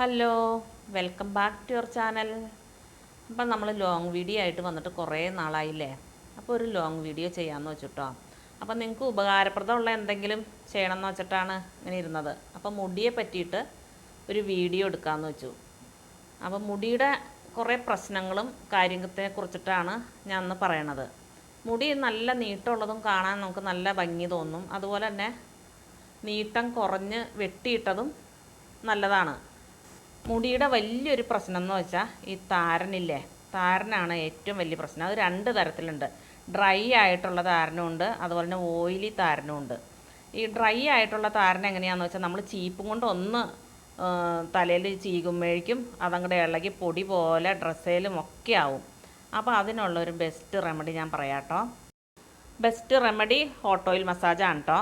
Hello welcome back to your channel. അപ്പം നമ്മൾ long video ആയിട്ട് വന്നിട്ട് കുറേ നാളായില്ലേ? അപ്പോൾ ഒരു ലോങ് വീഡിയോ ചെയ്യാമെന്ന് വെച്ചിട്ടോ. അപ്പം നിങ്ങൾക്ക് ഉപകാരപ്രദമുള്ള എന്തെങ്കിലും ചെയ്യണമെന്ന് വെച്ചിട്ടാണ് ഇങ്ങനെ ഇരുന്നത്. അപ്പം മുടിയെ പറ്റിയിട്ട് ഒരു വീഡിയോ എടുക്കാമെന്ന് വെച്ചു. അപ്പം മുടിയുടെ കുറേ പ്രശ്നങ്ങളും കാര്യത്തെ കുറിച്ചിട്ടാണ് ഞാൻ അന്ന് പറയണത്. മുടി നല്ല നീട്ടമുള്ളതും കാണാൻ നമുക്ക് നല്ല ഭംഗി തോന്നും. അതുപോലെ തന്നെ നീട്ടം കുറഞ്ഞ് വെട്ടിയിട്ടതും നല്ലതാണ്. മുടിയുടെ വലിയൊരു പ്രശ്നം എന്ന് വെച്ചാൽ ഈ താരനില്ലേ? താരനാണ് ഏറ്റവും വലിയ പ്രശ്നം. അത് രണ്ട് തരത്തിലുണ്ട്. ഡ്രൈ ആയിട്ടുള്ള താരനുമുണ്ട് അതുപോലെ തന്നെ ഓയിലി താരനുമുണ്ട് ഈ ഡ്രൈ ആയിട്ടുള്ള താരൻ എങ്ങനെയാണെന്ന് വെച്ചാൽ നമ്മൾ ചീപ്പും കൊണ്ട് ഒന്ന് തലയിൽ ചീകുമ്പോഴേക്കും അതങ്ങടെ ഇളകി പൊടി പോലെ ഡ്രസ്സേലും ഒക്കെ ആവും. അപ്പോൾ അതിനുള്ള ഒരു ബെസ്റ്റ് റെമഡി ഞാൻ പറയാം കേട്ടോ ബെസ്റ്റ് റെമഡി ഹോട്ട് ഓയിൽ മസാജാണ് കേട്ടോ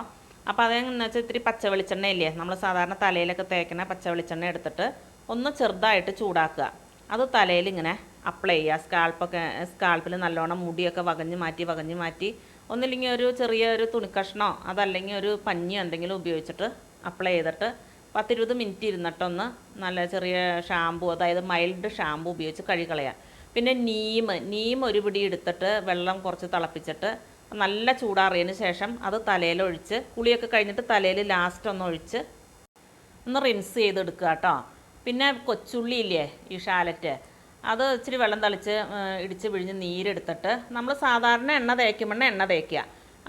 അപ്പോൾ അതെന്ന് വെച്ചാൽ ഇത്തിരി പച്ച വെളിച്ചെണ്ണ ഇല്ലേ നമ്മൾ സാധാരണ തലയിലൊക്കെ തേക്കുന്ന പച്ച വെളിച്ചെണ്ണ എടുത്തിട്ട് ഒന്ന് ചെറുതായിട്ട് ചൂടാക്കുക. അത് തലയിൽ ഇങ്ങനെ അപ്ലൈ ചെയ്യുക. സ്കാൾപ്പൊക്കെ സ്കാൾപ്പിൽ നല്ലോണം മുടിയൊക്കെ വകഞ്ഞ് മാറ്റി വകഞ്ഞ് മാറ്റി ഒന്നില്ലെങ്കിൽ ഒരു ചെറിയ ഒരു തുണിക്കഷ്ണോ അതല്ലെങ്കിൽ ഒരു പഞ്ഞിയോ എന്തെങ്കിലും ഉപയോഗിച്ചിട്ട് അപ്ലൈ ചെയ്തിട്ട് പത്തിരുപത് മിനിറ്റ് ഇരുന്നിട്ടൊന്ന് നല്ല ചെറിയ ഷാമ്പു അതായത് മൈൽഡ് ഷാമ്പു ഉപയോഗിച്ച് കഴുകളയുക പിന്നെ നീം നീം ഒരു പിടി എടുത്തിട്ട് വെള്ളം കുറച്ച് തിളപ്പിച്ചിട്ട് നല്ല ചൂടാറിയതിന് ശേഷം അത് തലയിൽ ഒഴിച്ച് കുളിയൊക്കെ കഴിഞ്ഞിട്ട് തലയിൽ ലാസ്റ്റ് ഒന്ന് ഒഴിച്ച് ഒന്ന് റിൻസ് ചെയ്തെടുക്കുക കേട്ടോ. പിന്നെ കൊച്ചുള്ളി ഇല്ലേ ഈ ഷാലറ്റ്? അത് ഇച്ചിരി വെള്ളം തളിച്ച് ഇടിച്ച് പിഴിഞ്ഞ് നീരെടുത്തിട്ട് നമ്മൾ സാധാരണ എണ്ണ തേക്കുമ്പോൾ എണ്ണ തേക്കുക.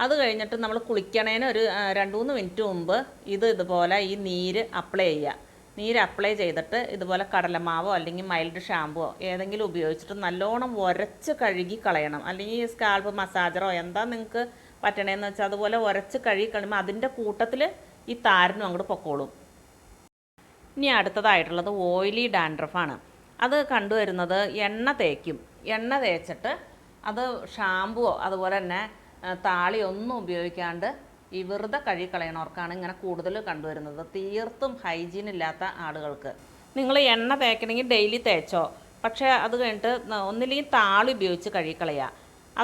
അത് കഴിഞ്ഞിട്ട് നമ്മൾ കുളിക്കണേന് ഒരു രണ്ട് മൂന്ന് മിനിറ്റ് മുമ്പ് ഇത് ഇതുപോലെ ഈ നീര് അപ്ലൈ ചെയ്യുക. നീര് അപ്ലൈ ചെയ്തിട്ട് ഇതുപോലെ കടലമാവോ അല്ലെങ്കിൽ മൈൽഡ് ഷാമ്പുവോ ഏതെങ്കിലും ഉപയോഗിച്ചിട്ട് നല്ലോണം ഉരച്ച് കഴുകി കളയണം. അല്ലെങ്കിൽ സ്കാൽപ്പ് മസാജറോ എന്താ നിങ്ങൾക്ക് പറ്റണേന്ന് വെച്ചാൽ അതുപോലെ ഉരച്ച് കഴുകി കളയുമ്പോൾ അതിന്റെ കൂട്ടത്തിൽ ഈ താരനും അങ്ങോട്ട് പൊക്കോളും. ഇനി അടുത്തതായിട്ടുള്ളത് ഓയിലി ഡാൻഡ്രഫാണ്. അത് കണ്ടുവരുന്നത് എണ്ണ തേക്കും. എണ്ണ തേച്ചിട്ട് അത് ഷാമ്പുവോ അതുപോലെ തന്നെ താളിയൊന്നും ഉപയോഗിക്കാണ്ട് ഈ വെറുതെ കഴുകി കളയണവർക്കാണ് ഇങ്ങനെ കൂടുതൽ കണ്ടുവരുന്നത്. തീർത്തും ഹൈജീൻ ഇല്ലാത്ത ആളുകൾക്ക്. നിങ്ങൾ എണ്ണ തേക്കണമെങ്കിൽ ഡെയിലി തേച്ചോ? പക്ഷേ അത് കഴിഞ്ഞിട്ട് ഒന്നില്ലെങ്കിൽ താളി ഉപയോഗിച്ച് കഴുകി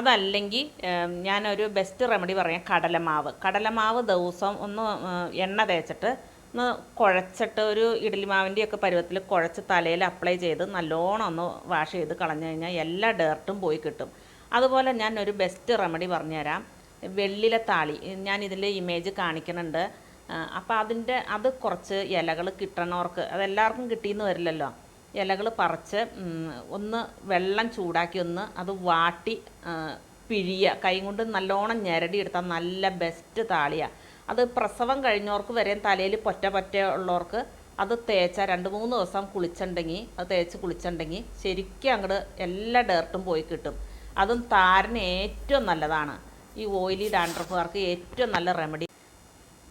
അതല്ലെങ്കിൽ ഞാനൊരു ബെസ്റ്റ് റെമഡി പറയാം കടലമാവ്. കടലമാവ് ദിവസം ഒന്ന് എണ്ണ തേച്ചിട്ട് ഒന്ന് കുഴച്ചിട്ട് ഒരു ഇഡ്ഡലി മാവിന്റെയൊക്കെ പരുവത്തിൽ കുഴച്ച് തലയിൽ അപ്ലൈ ചെയ്ത് നല്ലോണം ഒന്ന് വാഷ് ചെയ്ത് കളഞ്ഞു കഴിഞ്ഞാൽ എല്ലാ ഡേർട്ടും പോയി കിട്ടും. അതുപോലെ ഞാൻ ഒരു ബെസ്റ്റ് റെമഡി പറഞ്ഞുതരാം. വെള്ളിലെ താളി. ഞാൻ ഇതിൽ ഇമേജ് കാണിക്കുന്നുണ്ട്. അപ്പോൾ അതിന്റെ അത് കുറച്ച് ഇലകൾ കിട്ടണവർക്ക് അതെല്ലാവർക്കും കിട്ടിയെന്ന് വരില്ലല്ലോ. ഇലകൾ പറിച്ച് ഒന്ന് വെള്ളം ചൂടാക്കി ഒന്ന് അത് വാട്ടി പിഴിയുക കൈ കൊണ്ട് നല്ലോണം ഞെരടി എടുത്താൽ നല്ല ബെസ്റ്റ് താളിയാണ് അത് പ്രസവം കഴിഞ്ഞവർക്ക് വരെ തലയിൽ പൊറ്റ പറ്റ ഉള്ളവർക്ക് അത് തേച്ച രണ്ട് മൂന്ന് ദിവസം കുളിച്ചിട്ടുണ്ടെങ്കിൽ അത് തേച്ച് കുളിച്ചിട്ടുണ്ടെങ്കിൽ ശരിക്കും അങ്ങോട്ട് എല്ലാ ഡേർട്ടും പോയി കിട്ടും. അതും താരന് ഏറ്റവും നല്ലതാണ്. ഈ ഓയിലി ഡാൻഡ്രഫുകാർക്ക് ഏറ്റവും നല്ല റെമഡി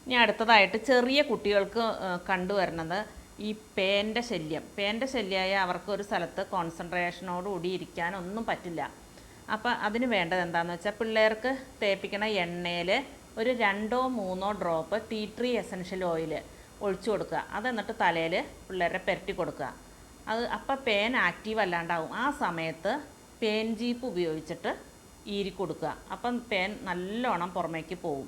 ഇനി അടുത്തതായിട്ട് ചെറിയ കുട്ടികൾക്ക് കണ്ടുവരുന്നത് ഈ പേന്റെ ശല്യം. പേന്റെ ശല്യമായ അവർക്ക് ഒരു സ്ഥലത്ത് കോൺസെൻട്രേഷനോടുകൂടി ഇരിക്കാനൊന്നും പറ്റില്ല. അപ്പം അതിന് വേണ്ടത് എന്താണെന്ന് വെച്ചാൽ പിള്ളേർക്ക് തേപ്പിക്കണ എണ്ണയിൽ ഒരു രണ്ടോ മൂന്നോ drop tea tree essential oil ഒഴിച്ചു കൊടുക്കുക. അത് എന്നിട്ട് തലയിൽ പിള്ളേരെ പുരട്ടി കൊടുക്കുക. അത് അപ്പം പേൻ ആക്റ്റീവ് അല്ലാണ്ടാവും. ആ സമയത്ത് പേൻ ജീപ്പ് ഉപയോഗിച്ചിട്ട് ഈരി കൊടുക്കുക. അപ്പം പേൻ നല്ലോണം പുറമേക്ക് പോവും.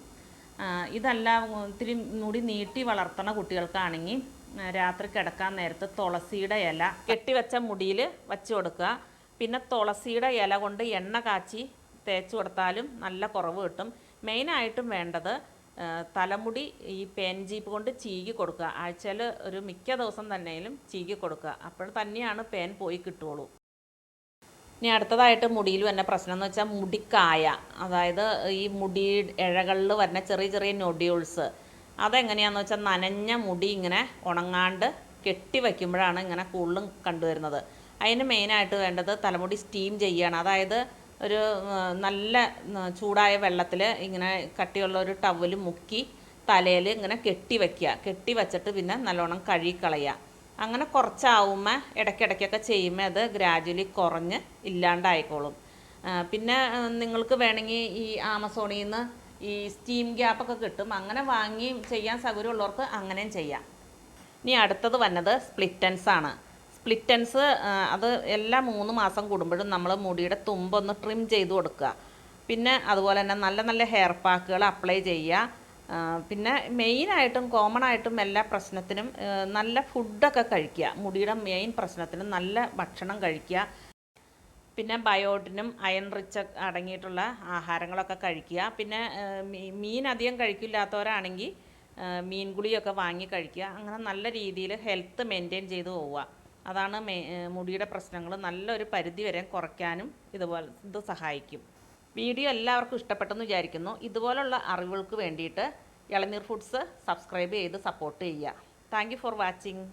ഇതല്ല ഒത്തിരി മുടി നീട്ടി വളർത്തണ കുട്ടികൾക്കാണെങ്കിൽ രാത്രി കിടക്കാൻ നേരത്ത് തുളസിയുടെ ഇല കെട്ടിവെച്ച മുടിയിൽ വച്ച് കൊടുക്കുക. പിന്നെ തുളസിയുടെ ഇല കൊണ്ട് എണ്ണ കാച്ചി തേച്ച് കൊടുത്താലും നല്ല കുറവ് കിട്ടും. മെയിനായിട്ടും വേണ്ടത് തലമുടി ഈ പേൻ ജീപ്പ് കൊണ്ട് ചീകി കൊടുക്കുക. ആഴ്ചയിൽ ഒരു മിക്ക ദിവസം തന്നെയും ചീകി കൊടുക്കുക. അപ്പോൾ തന്നെയാണ് പേൻ പോയി കിട്ടുള്ളൂ. ഇനി അടുത്തതായിട്ട് മുടിയിൽ വരുന്ന പ്രശ്നം എന്ന് വെച്ചാൽ മുടിക്കായ. അതായത് ഈ മുടി ഇഴകളിൽ വരുന്ന ചെറിയ ചെറിയ നൊഡ്യൂൾസ് അതെങ്ങനെയാണെന്ന് വെച്ചാൽ നനഞ്ഞ മുടി ഇങ്ങനെ ഉണങ്ങാണ്ട് കെട്ടി വയ്ക്കുമ്പോഴാണ് ഇങ്ങനെ കൂടുതലും കണ്ടുവരുന്നത്. അതിന് മെയിനായിട്ട് വേണ്ടത് തലമുടി സ്റ്റീം ചെയ്യുകയാണ്. അതായത് ഒരു നല്ല ചൂടായ വെള്ളത്തിൽ ഇങ്ങനെ കട്ടിയുള്ള ഒരു ടവൽ മുക്കി തലയിൽ ഇങ്ങനെ കെട്ടി വയ്ക്കുക കെട്ടി വച്ചിട്ട് പിന്നെ നല്ലോണം കഴുകിക്കളയുക. അങ്ങനെ കുറച്ചാവുമ്പോൾ ഇടയ്ക്കിടയ്ക്കൊക്കെ ചെയ്യുമ്പോൾ അത് ഗ്രാജുവലി കുറഞ്ഞ് ഇല്ലാണ്ടായിക്കോളും. പിന്നെ നിങ്ങൾക്ക് വേണമെങ്കിൽ ഈ ആമസോണിൽ നിന്ന് ഈ സ്റ്റീം ഗ്യാപ്പൊക്കെ കിട്ടും. അങ്ങനെ വാങ്ങി ചെയ്യാൻ സൗകര്യമുള്ളവർക്ക് അങ്ങനെയും ചെയ്യാം. ഇനി അടുത്തത് വന്നത് സ്പ്ലിറ്റൻസ് ആണ്. സ്പ്ലിറ്റൻസ് അത് എല്ലാ മൂന്ന് മാസം കൂടുമ്പോഴും നമ്മൾ മുടിയുടെ തുമ്പൊന്ന് ട്രിം ചെയ്ത് കൊടുക്കുക. പിന്നെ അതുപോലെ തന്നെ നല്ല നല്ല ഹെയർ പാക്കുകൾ അപ്ലൈ ചെയ്യുക. പിന്നെ മെയിനായിട്ടും കോമൺ ആയിട്ടും എല്ലാ പ്രശ്നത്തിനും നല്ല ഫുഡൊക്കെ കഴിക്കുക. മുടിയുടെ മെയിൻ പ്രശ്നത്തിന് നല്ല ഭക്ഷണം കഴിക്കുക. പിന്നെ ബയോട്ടിനും അയൺ റിച്ച് അടങ്ങിയിട്ടുള്ള ആഹാരങ്ങളൊക്കെ കഴിക്കുക. പിന്നെ മീൻ അധികം കഴിക്കില്ലാത്തവരാണെങ്കിൽ മീൻ ഗുളിയൊക്കെ വാങ്ങി കഴിക്കുക. അങ്ങനെ നല്ല രീതിയിൽ ഹെൽത്ത് മെയിന്റെയിൻ ചെയ്ത് പോവുക. അതാണ് മുടിയുടെ പ്രശ്നങ്ങൾ നല്ലൊരു പരിധി വരെ കുറയ്ക്കാനും ഇതുപോലെ ഇത് സഹായിക്കും. വീഡിയോ എല്ലാവർക്കും ഇഷ്ടപ്പെട്ടെന്ന് വിചാരിക്കുന്നു. ഇതുപോലുള്ള അറിവുകൾക്ക് വേണ്ടിയിട്ട് ഇളനീർ ഫുഡ്സ് സബ്സ്ക്രൈബ് ചെയ്ത് സപ്പോർട്ട് ചെയ്യുക. Thank for watching.